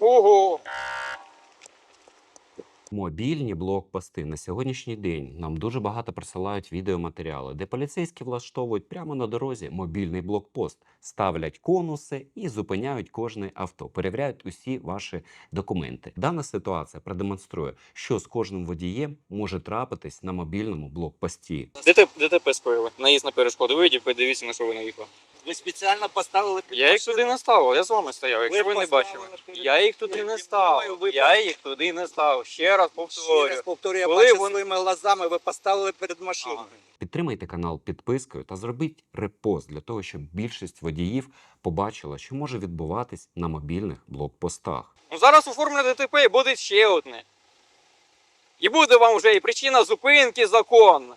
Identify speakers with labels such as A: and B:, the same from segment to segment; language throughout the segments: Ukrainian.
A: Ого!
B: Мобільні блокпости на сьогоднішній день нам дуже багато присилають відеоматеріали, де поліцейські влаштовують прямо на дорозі мобільний блокпост, ставлять конуси і зупиняють кожне авто, перевіряють усі ваші документи. Дана ситуація продемонструє, що з кожним водієм може трапитись на мобільному блокпості.
A: ДТП, ДТП скоїли. Наїзд на перешкоду. Вийдіть, подивіться, на що ви наїхали.
C: Ви спеціально поставили під
A: Я їх туди не ставив, я з вами стояв, якщо ви, не бачили. Я їх туди не ставив. Я їх туди не ставив. Ще раз
C: Ще
A: повторюю.
C: раз повторюю, я
A: Коли
C: бачу
A: вони-
C: своїми глазами, ви поставили перед машиною.
B: Підтримайте канал підпискою та зробіть репост для того, щоб більшість водіїв побачила, що може відбуватись на мобільних блокпостах.
A: Ну зараз оформлю ДТП і буде ще одне. І буде вам вже і причина зупинки законна.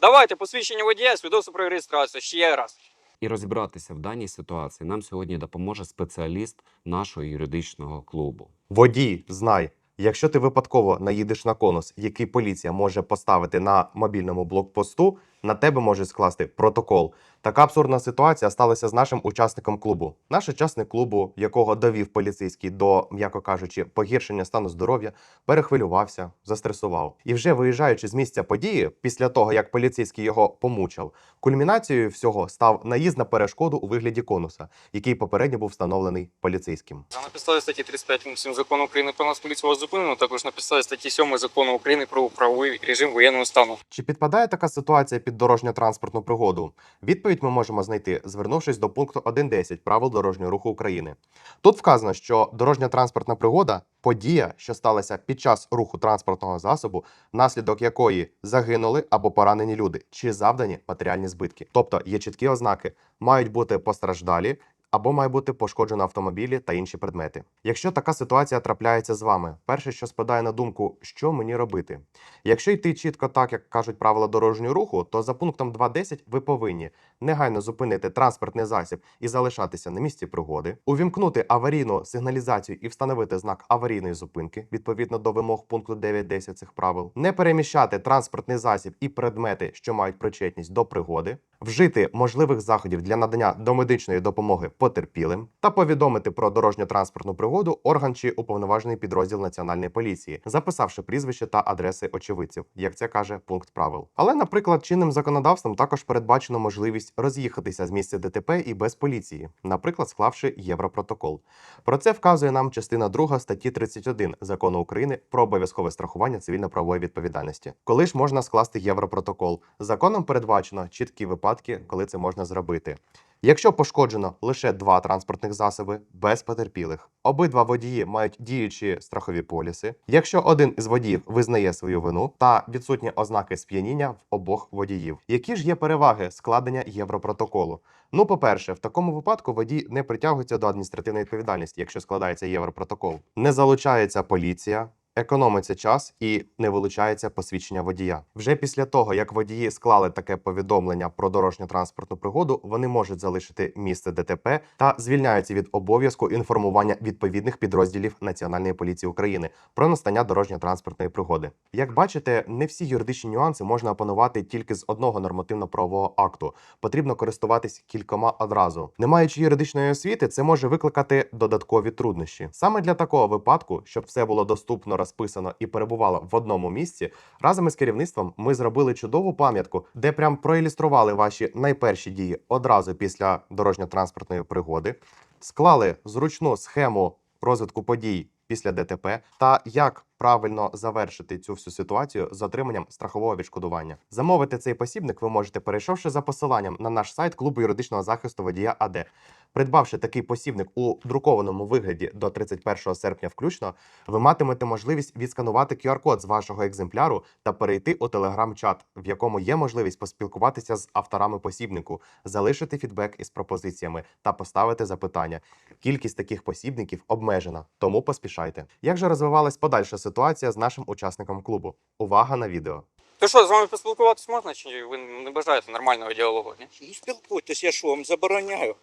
A: Давайте посвідчення водія, свідоцтво про реєстрацію ще раз.
B: І розібратися в даній ситуації нам сьогодні допоможе спеціаліст нашого юридичного клубу.
D: Водій, знай, якщо ти випадково наїдеш на конус, який поліція може поставити на мобільному блокпосту, на тебе може скласти протокол. Така абсурдна ситуація сталася з нашим учасником клубу. Наш учасник клубу, якого довів поліцейський до, м'яко кажучи, погіршення стану здоров'я, перехвилювався, застресував. І вже виїжджаючи з місця події, після того як поліцейський його помучав, кульмінацією всього став наїзд на перешкоду у вигляді конуса, який попередньо був встановлений поліцейським.
A: На підставі статті 35 7 закону України про нас поліцію зупинено, також на підставі статті 7 закону України про правовий режим воєнного стану.
D: Чи підпадає така ситуація під дорожньо-транспортну пригоду? Відповідь ми можемо знайти, звернувшись до пункту 1.10 правил дорожнього руху України. Тут вказано, що дорожньо-транспортна пригода подія, що сталася під час руху транспортного засобу, внаслідок якої загинули або поранені люди, чи завдані матеріальні збитки. Тобто є чіткі ознаки, мають бути постраждалі. Або має бути пошкоджено автомобілі та інші предмети. Якщо така ситуація трапляється з вами, перше, що спадає на думку, що мені робити? Якщо йти чітко так, як кажуть правила дорожнього руху, то за пунктом 2.10 ви повинні негайно зупинити транспортний засіб і залишатися на місці пригоди, увімкнути аварійну сигналізацію і встановити знак аварійної зупинки відповідно до вимог пункту 9.10 цих правил, не переміщати транспортний засіб і предмети, що мають причетність до пригоди, вжити можливих заходів для надання домедичної допомоги потерпілим та повідомити про дорожньо-транспортну пригоду орган чи уповноважений підрозділ національної поліції, записавши прізвище та адреси очевидців, як це каже пункт правил. Але, наприклад, чинним законодавством також передбачено можливість роз'їхатися з місця ДТП і без поліції, наприклад, склавши Європротокол. Про це вказує нам частина 2 статті 31 закону України про обов'язкове страхування цивільно-правової відповідальності. Коли ж можна скласти Європротокол? Законом передбачено чіткі випадки, коли це можна зробити. Якщо пошкоджено лише два транспортних засоби без потерпілих, обидва водії мають діючі страхові поліси. Якщо один із водіїв визнає свою вину та відсутні ознаки сп'яніння в обох водіїв, які ж є переваги складення Європротоколу? Ну, по-перше, в такому випадку водій не притягується до адміністративної відповідальності, якщо складається Європротокол, не залучається поліція. Економиться час і не вилучається посвідчення водія. Вже після того, як водії склали таке повідомлення про дорожньо-транспортну пригоду, вони можуть залишити місце ДТП та звільняються від обов'язку інформування відповідних підрозділів Національної поліції України про настання дорожньо-транспортної пригоди. Як бачите, не всі юридичні нюанси можна опанувати тільки з одного нормативно-правового акту. Потрібно користуватись кількома одразу. Не маючи юридичної освіти, це може викликати додаткові труднощі. Саме для такого випадку, щоб все було доступно, розписано і перебувало в одному місці, разом із керівництвом ми зробили чудову пам'ятку, де прям проілюстрували ваші найперші дії одразу після дорожньо-транспортної пригоди, склали зручну схему розвитку подій після ДТП та як правильно завершити цю всю ситуацію з отриманням страхового відшкодування. Замовити цей посібник ви можете, перейшовши за посиланням на наш сайт клубу юридичного захисту водія АД. Придбавши такий посібник у друкованому вигляді до 31 серпня включно, ви матимете можливість відсканувати QR-код з вашого екземпляру та перейти у телеграм-чат, в якому є можливість поспілкуватися з авторами посібнику, залишити фідбек із пропозиціями та поставити запитання. Кількість таких посібників обмежена, тому поспішайте. Як же розвивалась подальша ситуація з нашим учасником клубу? Увага на відео.
A: То що, з вами поспілкуватись можна, чи ви не бажаєте нормального діалогу? Ні?
C: Ну, спілкуйтесь, я що вам забороняю.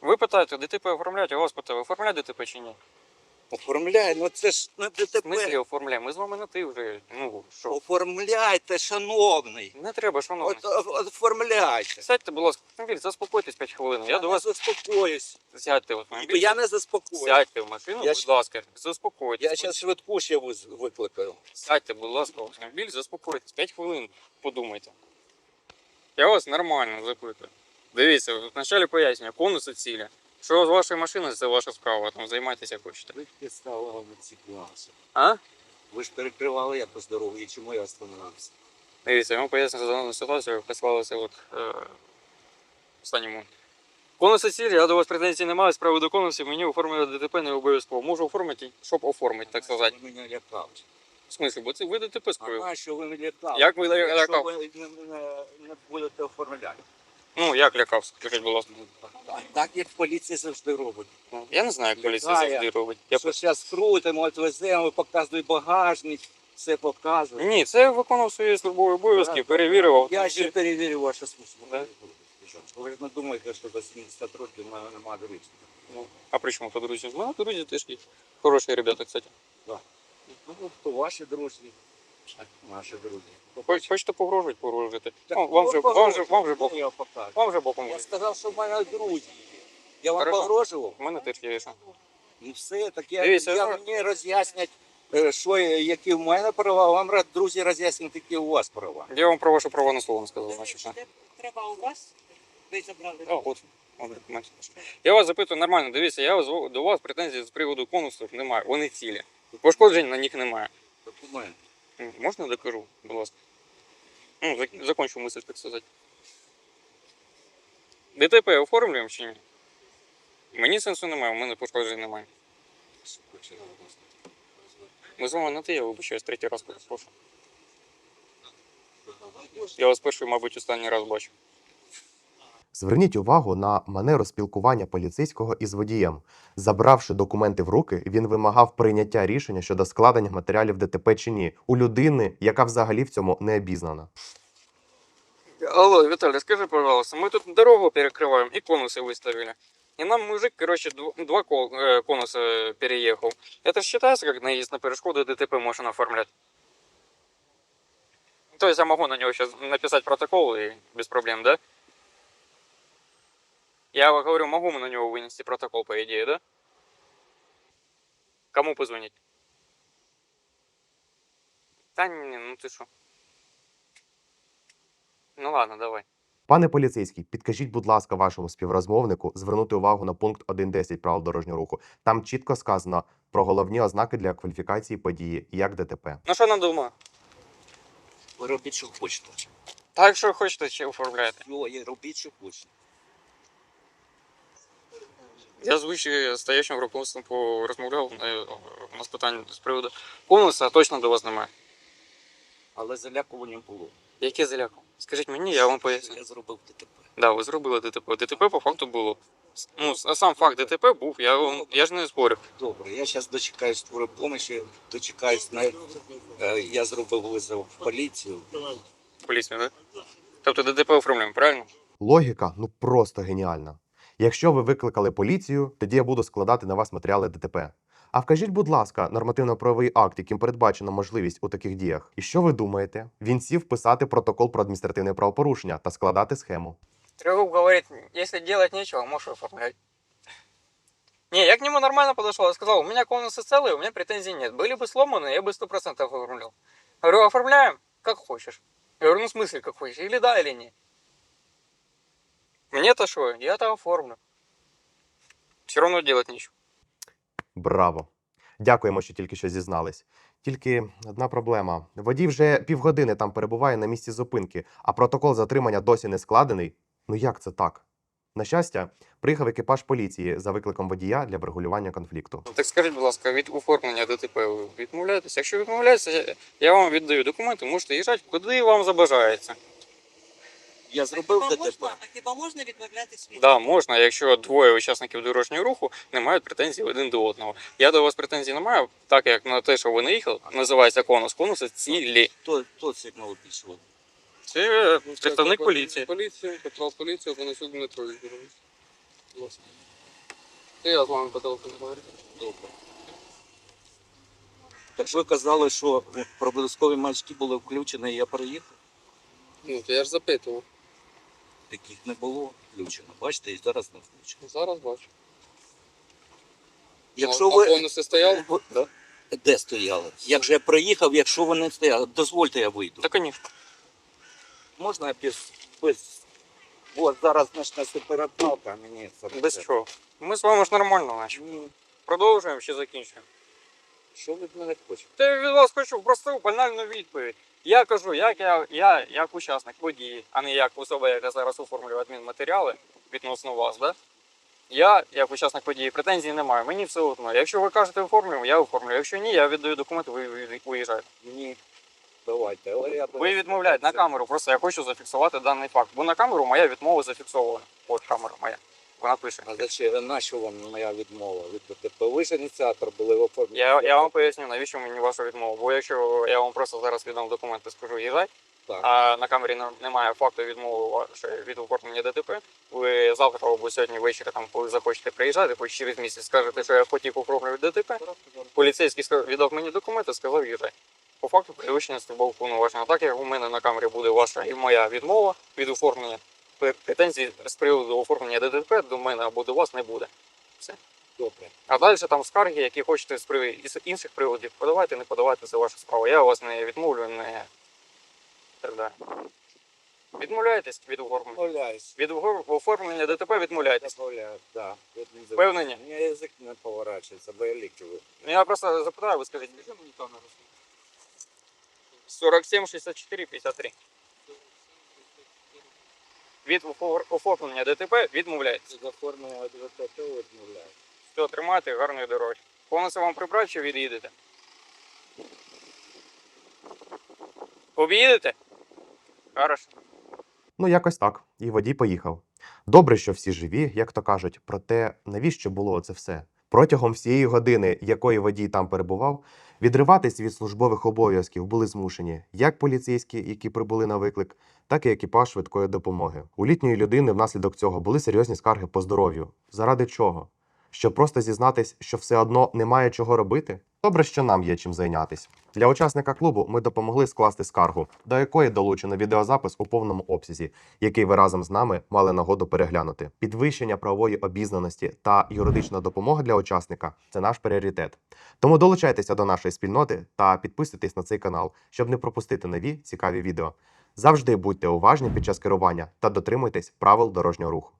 A: Ви питаєте, ДТП оформляють, а вас ви оформляєте ДТП чи ні?
C: Оформляй, ну це ж на
A: В смислі
C: ДТП.
A: оформляємо? Ми з вами на ти вже. Ну, що?
C: Оформляйте, шановний.
A: Не треба, шановний.
C: От, о- оформляйте.
A: Сядьте, будь ласка, в автомобіль, заспокойтесь 5 хвилин. Я до вас
C: не заспокоюсь.
A: сядьте в автомобіль.
C: Я не заспокоюсь.
A: Сядьте в машину,
C: Я
A: будь
C: щ-
A: ласка, заспокойтесь.
C: Я зараз швидку ще виз- викликаю.
A: Сядьте, будь ласка, в автомобіль, заспокойтесь. 5 хвилин подумайте. Я вас нормально запитую. Дивіться, вначалі пояснюю, конуси цілі. Що з вашої машини, це ваша справа, там займайтеся хочете.
C: Ви підставили на ці класи.
A: А?
C: Ви ж перекривали якось дорогу, і чому я остановився?
A: Дивіться, поясню за дану ситуацію, прислалося от е, останньому. Конуси цілі, я до вас претензій не маю, з приводу конусів, мені оформити ДТП не обов'язково. Можу оформити, щоб оформити, так сказати.
C: Ви мене лякали.
A: В смислі, бо це ви ДТП скоїли.
C: Ага, що ви мене лякали.
A: Як ви
C: Якщо
A: лякав?
C: ви не, не, не будете оформляти.
A: Ну, як лякав, скажіть, будь ласка.
C: Так, так як поліція завжди робить.
A: Ну, Я не знаю, як поліція
C: Лякає.
A: завжди робить. Я...
C: Що зараз крутимо, от веземо, показує багажник, все показує.
A: Ні, це виконав свої службові обов'язки, перевірив.
C: Я ще перевірю вашу службу.
A: Да?
C: Ви ж не думаєте, що до 70 років в мене немає друзів.
A: Ну, а при чому тут друзі? У мене друзі теж є. Хороші ребята, кстати.
C: Ну, то ваші друзі, а наші друзі.
A: Хоч, хочете погрожувати, погрожуйте.
C: Так,
A: Ну, вам,
C: ну,
A: же, вам, же, вам, же
C: ну, я покажу.
A: вам же боком.
C: Я сказав, що в мене друзі. Я вам
A: Хорошо.
C: погрожував.
A: У мене теж є.
C: Ну все, так я,
A: Дивіться,
C: я
A: ну-
C: мені роз'яснять, е, що, які в мене права, вам друзі роз'яснять, які у вас права.
A: Я вам про ваше право на слово не сказав, значить.
E: Треба у вас. Ви забрали.
A: А, от. От, бачите. Я вас запитую нормально, дивіться, я вас- до вас претензій з приводу конусів немає, вони цілі. Пошкоджень на них немає.
C: Документи.
A: Можна докажу, будь ласка? Ну, закончу мисль, так сказати. ДТП оформлюємо чи ні? Мені сенсу немає, у мене пошкоджень немає. Ми з вами на ти, я вибачаюсь, третій раз прошу. Я вас перший, мабуть, останній раз бачу.
D: Зверніть увагу на манеру спілкування поліцейського із водієм. Забравши документи в руки, він вимагав прийняття рішення щодо складення матеріалів ДТП чи ні у людини, яка взагалі в цьому не обізнана.
A: Алло, Виталий, скажи, пожалуйста, мы тут дорогу перекрываем и конусы выставили. И нам мужик, короче, дв- два кол- э, конуса переехал. Это ж считается как наезд на перешкоду ДТП можно оформлять? То есть я могу на него сейчас написать протокол и без проблем, да? Я говорю, могу на него вынести протокол, по идее, да? Кому позвонить? Да не, ну ты что? Ну ладно, давай.
D: Пане поліцейський, підкажіть, будь ласка, вашому співрозмовнику звернути увагу на пункт 1.10 правил дорожнього руху. Там чітко сказано про головні ознаки для кваліфікації події як ДТП.
A: Ну що надумав?
C: Ви робіть, що хочете.
A: Так, що хочете, ще оформляєте.
C: Ну, і робіть, що хочете.
A: Я з вище стоячим руководством порозмовляв, е, у нас питання з приводу конуса точно до вас немає.
C: Але залякування було.
A: Яке заляку? Скажіть мені, я вам поясню.
C: Я зробив ДТП.
A: Да, ви зробили ДТП. ДТП по факту було. Ну, сам факт ДТП був, я, я ж не спорю.
C: Добре, я зараз дочекаюсь твоєї допомоги, дочекаюсь на е, я зробив визов в поліцію.
A: Поліцію, так? Тобто ДТП оформлюємо, правильно?
D: Логіка ну просто геніальна. Якщо ви викликали поліцію, тоді я буду складати на вас матеріали ДТП. А вкажіть, будь ласка, нормативно-правовий акт, яким передбачена можливість у таких діях. І що ви думаєте? Він сів писати протокол про адміністративне правопорушення та складати схему.
A: Трегуб говорит, если делать нечего, можешь оформлять. Не, я к нему нормально подошел, я сказал, у меня конусы целые, у меня претензий нет. Были бы сломаны, я бы сто процентов оформлял. Говорю, оформляем, как хочешь. Я говорю, ну в смысле, как хочешь, или да, или нет. Мне-то что, я-то оформлю. Все равно делать нечего.
D: Браво! Дякуємо, що тільки що зізнались. Тільки одна проблема: водій вже півгодини там перебуває на місці зупинки, а протокол затримання досі не складений. Ну як це так? На щастя, приїхав екіпаж поліції за викликом водія для врегулювання конфлікту.
A: Так скажіть, будь ласка, від оформлення ДТП ви відмовляєтесь? Якщо відмовляєтеся, я вам віддаю документи, можете їжджати куди вам забажається.
C: Я зробив
E: Хіба
C: ДТП.
E: можна, а хіба можна відмовлятись від?
A: Да, можна, якщо двоє учасників дорожнього руху не мають претензій один до одного. Я до вас претензій не маю, так як на те, що ви не їхали, називається конус. Конуси цілі.
C: Хто, хто сигнал пішов?
A: Це представник поліції.
F: Поліцію, патрул поліцію, понесу Дмитро Вікторович. Будь ласка. І я з вами по телефону говорю.
C: Добре. Так ви казали, що проблискові маячки були включені, і я приїхав.
F: Ну, то я ж запитував.
C: Таких не було включено. Бачите, і зараз не включено.
F: Зараз бачу.
C: Якщо
F: а,
C: ви
F: а бонуси стояли?
C: Ви- да? де стояли? Як же я приїхав, якщо ви не стояли, дозвольте, я вийду.
A: Да, конечно.
C: Можна я без, без... От зараз почнеться переправка, а мені це
A: Без чого. Ми з вами ж нормально.
C: Ні.
A: Продовжуємо чи закінчуємо.
C: Що ви від мене хочете?
A: Та я від вас хочу просту банальну відповідь. Я кажу, як я, я як учасник події, а не як особа, яка зараз оформлює адмінматеріали відносно вас, да? Я, як учасник події, претензій не маю. Мені все одно. Якщо ви кажете оформлюємо, я оформлюю. Якщо ні, я віддаю документи, ви ви- виїжджаєте.
C: Ні. Давайте, але я
A: Ви відмовляєте на камеру, просто я хочу зафіксувати даний факт. Бо на камеру моя відмова зафіксована. От камера моя. Пише.
C: А зачем? Нащо вам моя відмова від ДТП? Ви ж ініціатор були в оформленні.
A: Я, я вам поясню, навіщо мені ваша відмова. Бо якщо я вам просто зараз віддам документи, скажу їжджай,
C: Так.
A: а на камері не- немає факту відмови вашої від оформлення ДТП, ви завтра або сьогодні ввечері, там, коли захочете приїжджати, хоч через місяць скажете, що я хотів оформлювати ДТП, поліцейський віддав мені документи, сказав їжджай. По факту перевищення службових повноважень. А так як у мене на камері буде ваша і моя відмова від оформлення, претензій з приводу оформлення ДТП до мене або до вас не буде. Все.
C: Добре.
A: А далі там скарги, які хочете з привід із інших приводів, подавайте, не подавайте, це ваша справа. Я вас не відмовлю, не так далі. Відмовляєтесь від оформлення?
C: Відмовляюсь.
A: Від огор- оформлення ДТП відмовляєтесь.
C: Відмовляюсь, да.
A: Впевнені?
C: У мене язик не поворачується, бо я лікую.
A: Ну, Я просто запитаю, ви скажіть. 47, 64, 53. Від оформлення ДТП відмовляється.
C: З оформлення ДТП відмовляється.
A: Все, тримайте, гарної дороги. Повністю вам прибрати що від'їдете? Об'їдете? Хорошо.
D: Ну, якось так. І водій поїхав. Добре, що всі живі, як то кажуть, проте навіщо було це все? Протягом всієї години, якої водій там перебував, відриватись від службових обов'язків були змушені як поліцейські, які прибули на виклик, так і екіпаж швидкої допомоги. У літньої людини внаслідок цього були серйозні скарги по здоров'ю. Заради чого? Щоб просто зізнатись, що все одно немає чого робити? Добре, що нам є чим зайнятись. Для учасника клубу ми допомогли скласти скаргу, до якої долучено відеозапис у повному обсязі, який ви разом з нами мали нагоду переглянути. Підвищення правової обізнаності та юридична допомога для учасника це наш пріоритет. Тому долучайтеся до нашої спільноти та підписуйтесь на цей канал, щоб не пропустити нові цікаві відео. Завжди будьте уважні під час керування та дотримуйтесь правил дорожнього руху.